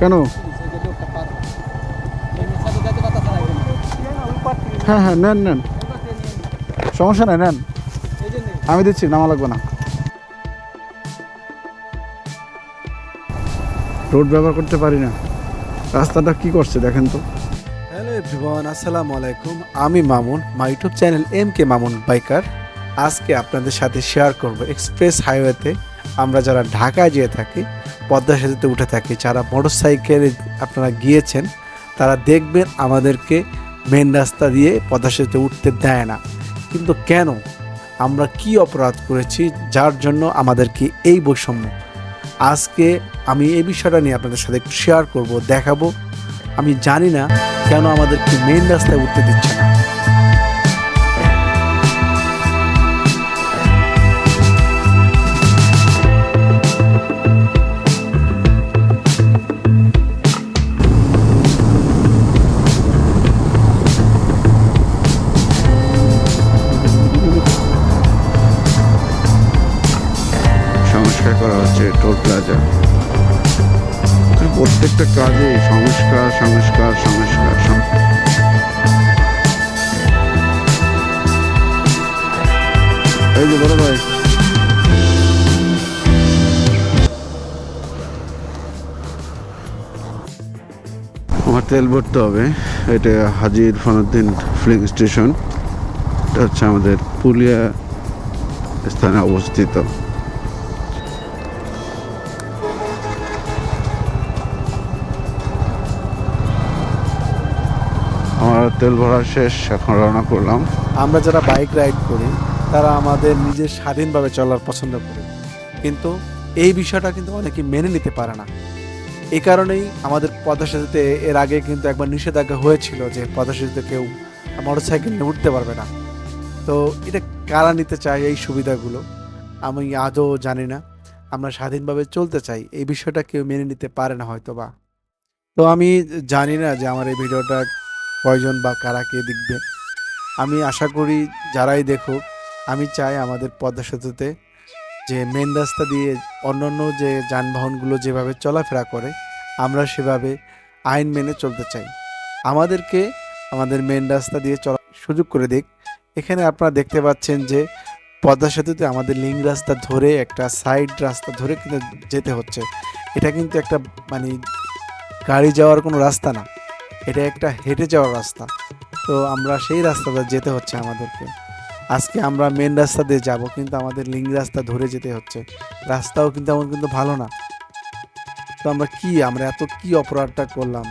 কেন? হ্যাঁ হ্যাঁ নেন নেন। সমস্যা নাই, নেন। আমি দিচ্ছি, নামা লাগবে না। রোড ব্যবহার করতে পারি না। রাস্তাটা কি করছে, দেখেন তো। হ্যালো এভরিওয়ান, আসসালামু আলাইকুম। আমি Mamun, my YouTube channel M K Mamun biker. আজকে আপনাদের সাথে শেয়ার করব এক্সপ্রেস হাইওয়েতে আমরা যারা ঢাকায় যেয়ে থাকি পদ্মা সেতুতে উঠে থাকি। যারা মোটর সাইকেলে আপনারা গিয়েছেন, তারা দেখবেন আমাদেরকে মেন রাস্তা দিয়ে পদ্মা সেতুতে উঠতে দেয় না। কিন্তু কেন? আমরা কি অপরাধ করেছি যার জন্য আমাদেরকে এই বৈষম্য? আজকে আমি এই বিষয়টা নিয়ে আপনাদের সাথে একটু শেয়ার করব, দেখাবো। আমি জানি না কেন আমাদেরকে মেন রাস্তায় উঠতে দিচ্ছে না। টোল প্লাজা প্রত্যেকটা কাজে সংস্কার সংস্কার সংস্কার এই যে বড় ভাই। আমার তেল ভরতে হবে। এটা হাজির ফনুদ্দিন ফিলিং স্টেশন। এটা হচ্ছে আমাদের পুলিয়া স্থানে অবস্থিত। তেল ভরা শেষ, এখন রওনা করলাম। আমরা যারা বাইক রাইড করি, তারা আমাদের নিজের স্বাধীনভাবে চলার পছন্দ করি। কিন্তু এই বিষয়টা কিন্তু অনেকে মেনে নিতে পারে না। এই কারণেই আমাদের পদ্মা সেতুতে এর আগে কিন্তু একবার নিষেধাজ্ঞা হয়েছিল যে পদ্মা সেতুতে কেউ মোটরসাইকেল নিয়ে উঠতে পারবে না। তো এটা কারা নিতে চায় এই সুবিধাগুলো, আমি আজও জানি না। আমরা স্বাধীনভাবে চলতে চাই, এই বিষয়টা কেউ মেনে নিতে পারে না হয়তো বা তো আমি জানি না যে আমার এই ভিডিওটা কয়জন বা কারা কে দেখবে? আমি আশা করি যারাই দেখুক, আমি চাই আমাদের পদ্মা সেতুতে যে মেন রাস্তা দিয়ে অন্যান্য যে যানবাহনগুলো যেভাবে চলাফেরা করে, আমরা সেভাবে আইন মেনে চলতে চাই। আমাদেরকে আমাদের মেন রাস্তা দিয়ে চলা সুযোগ করে দিক। এখানে আপনারা দেখতে পাচ্ছেন যে পদ্মা সেতুতে আমাদের লিঙ্ক রাস্তা ধরে একটা সাইড রাস্তা ধরে কিন্তু যেতে হচ্ছে। এটা কিন্তু একটা মানে গাড়ি যাওয়ার কোনো রাস্তা না। এটা একটা হেঁটে যাওয়ার রাস্তা। তো আমরা সেই রাস্তাটা যেতে হচ্ছে আমাদেরকে। আজকে আমরা মেন রাস্তা দিয়ে যাব, কিন্তু আমাদের লিঙ্ক রাস্তা ধরে যেতে হচ্ছে। রাস্তাও কিন্তু এমন কিন্তু ভালো না। তো আমরা কি, আমরা এত কি অপরাধটা করলাম?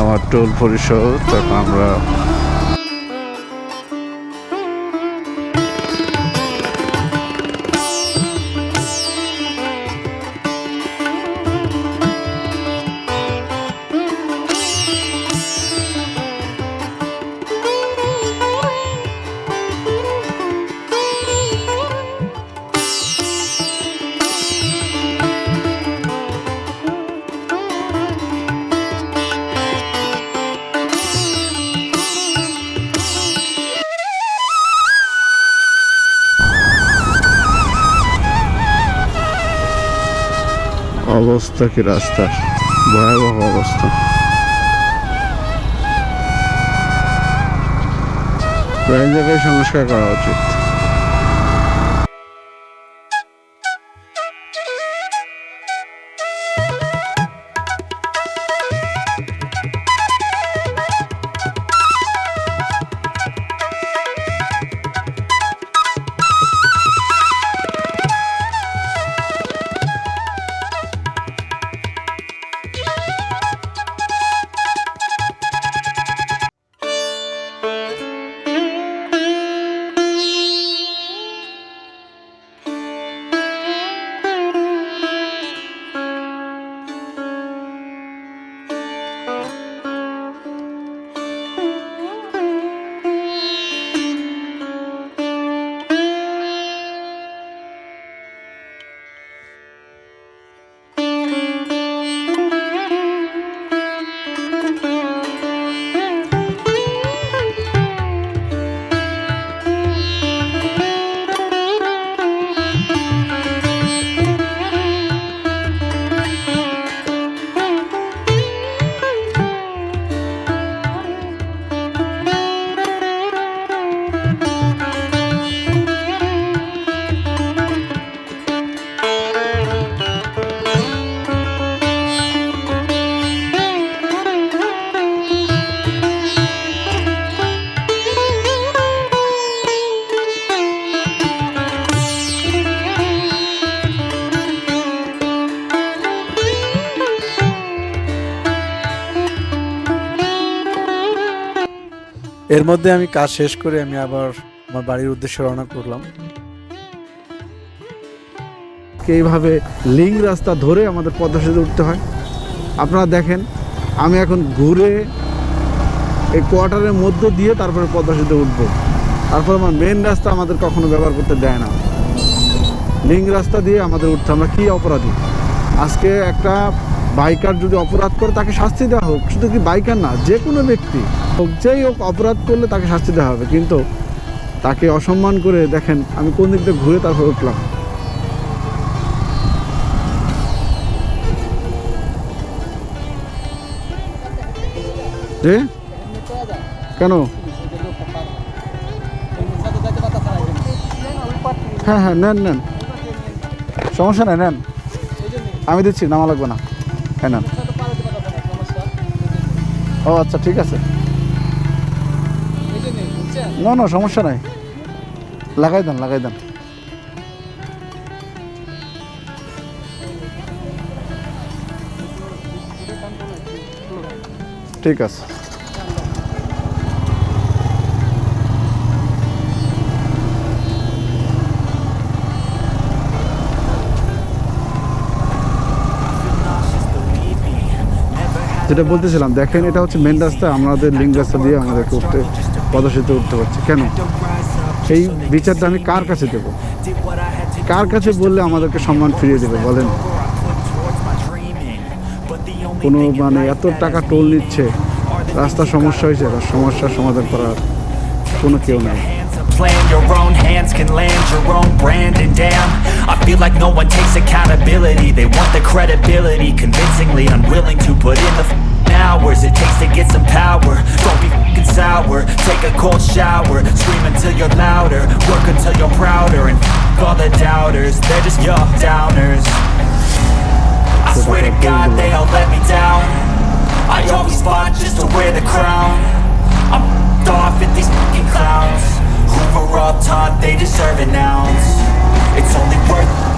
আমার টোল পরিশোধ, তারপর আমরা অবস্থা কি রাস্তা? ভয়াবহ অবস্থা। প্রায় জায়গায় সংস্কার করা উচিত? এর মধ্যে আমি কাজ শেষ করে আমি আবার আমার বাড়ির উদ্দেশ্যে রওনা করলাম। এইভাবে লিঙ্ক রাস্তা ধরে আমাদের পদ্মা সেতু উঠতে হয়। আপনারা দেখেন, আমি এখন ঘুরে এই কোয়ার্টারের মধ্য দিয়ে তারপরে পদ্মা সেতু উঠবো। তারপর আমার মেন রাস্তা আমাদের কখনো ব্যবহার করতে দেয় না। লিঙ্ক রাস্তা দিয়ে আমাদের উঠতে আমরা কী অপরাধী? আজকে একটা বাইকার যদি অপরাধ করে, তাকে শাস্তি দেওয়া হোক। শুধু কি বাইকার না, যে কোনো ব্যক্তি হোক, যেই হোক, অপরাধ করলে তাকে শাস্তি দেওয়া হবে। কিন্তু তাকে অসম্মান করে দেখেন, আমি কোন দিক দিয়ে ঘুরে তারপর উঠলাম। কেন? হ্যাঁ হ্যাঁ নেন নেন। সমস্যা নাই, নেন। আমি দিচ্ছি, নামা লাগবে না। নেন ও আচ্ছা ঠিক আছে। না না, সমস্যা নাই। লাগাই দেন লাগাই দেন। ঠিক আছে। যেটা বলতেছিলাম, দেখেন এটা হচ্ছে মেন রাস্তা, আমাদের লিঙ্ক রাস্তা দিয়ে আমাদেরকে উঠতে পদসেতু উঠতে হচ্ছে। কেন? এই বিচারটা আমি কার কাছে দেব? কার কাছে বললে আমাদেরকে সম্মান ফিরিয়ে দেবে, বলেন? কোনো মানে এত টাকা টোল নিচ্ছে রাস্তার সমস্যা হয়েছে সমস্যার সমাধান করার কোনো কেউ নাই। Plan your own hands can land your own brand. And damn I feel like no one takes accountability. They want the credibility Convincingly unwilling to put in the hours It takes to get some power. Don't be f***ing sour. Take a cold shower. Scream until you're louder. Work until you're prouder. And f*** all the doubters They're just your downers. I swear to God they all let me down. I always fought just to wear the crown. I'm off at these fucking clowns Were all taught they deserve an ounce. It's only worth